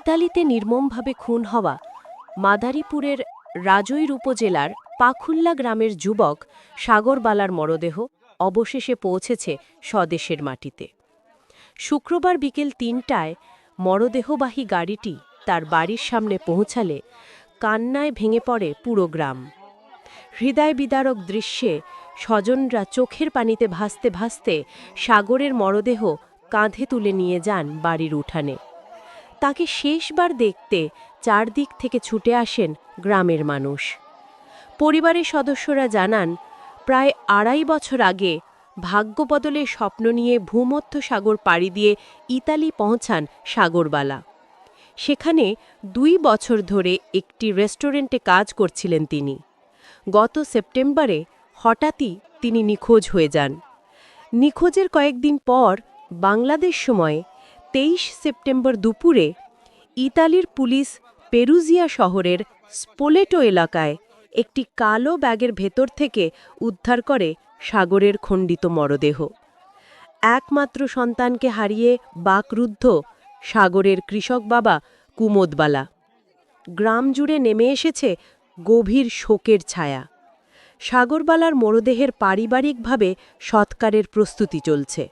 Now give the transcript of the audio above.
ইতালিতে নির্মমভাবে খুন হওয়া মাদারীপুরের রাজৈর উপজেলার পাখুল্লা গ্রামের যুবক সাগরবালার মরদেহ অবশেষে পৌঁছেছে স্বদেশের মাটিতে। শুক্রবার বিকেল তিনটায় মরদেহবাহী গাড়িটি তার বাড়ির সামনে পৌঁছালে কান্নায় ভেঙে পড়ে পুরো গ্রাম। হৃদয় বিদারক দৃশ্যে স্বজনরা চোখের পানিতে ভাসতে ভাসতে সাগরের মরদেহ কাঁধে তুলে নিয়ে যান বাড়ির উঠানে। তাকে শেষবার দেখতে চারদিক থেকে ছুটে আসেন গ্রামের মানুষ। পরিবারের সদস্যরা জানান, প্রায় আড়াই বছর আগে ভাগ্যবদলের স্বপ্ন নিয়ে ভূমধ্য সাগর পাড়ি দিয়ে ইতালি পৌঁছান সাগরবালা। সেখানে দুই বছর ধরে একটি রেস্টুরেন্টে কাজ করছিলেন তিনি। গত সেপ্টেম্বরে হঠাৎই তিনি নিখোঁজ হয়ে যান। নিখোঁজের কয়েকদিন পর বাংলাদেশ সময়ে তেইশ সেপ্টেম্বর দুপুরে ইতালির পুলিশ পেরুজিয়া শহরের স্পোলেটো এলাকায় একটি কালো ব্যাগের ভেতর থেকে উদ্ধার করে সাগরের খণ্ডিত মরদেহ। একমাত্র সন্তানকে হারিয়ে বাকরুদ্ধ সাগরের কৃষক বাবা কুমোদবালা। গ্রাম জুড়ে নেমে এসেছে গভীর শোকের ছায়া। সাগরবালার মরদেহের পারিবারিকভাবে সৎকারের প্রস্তুতি চলছে।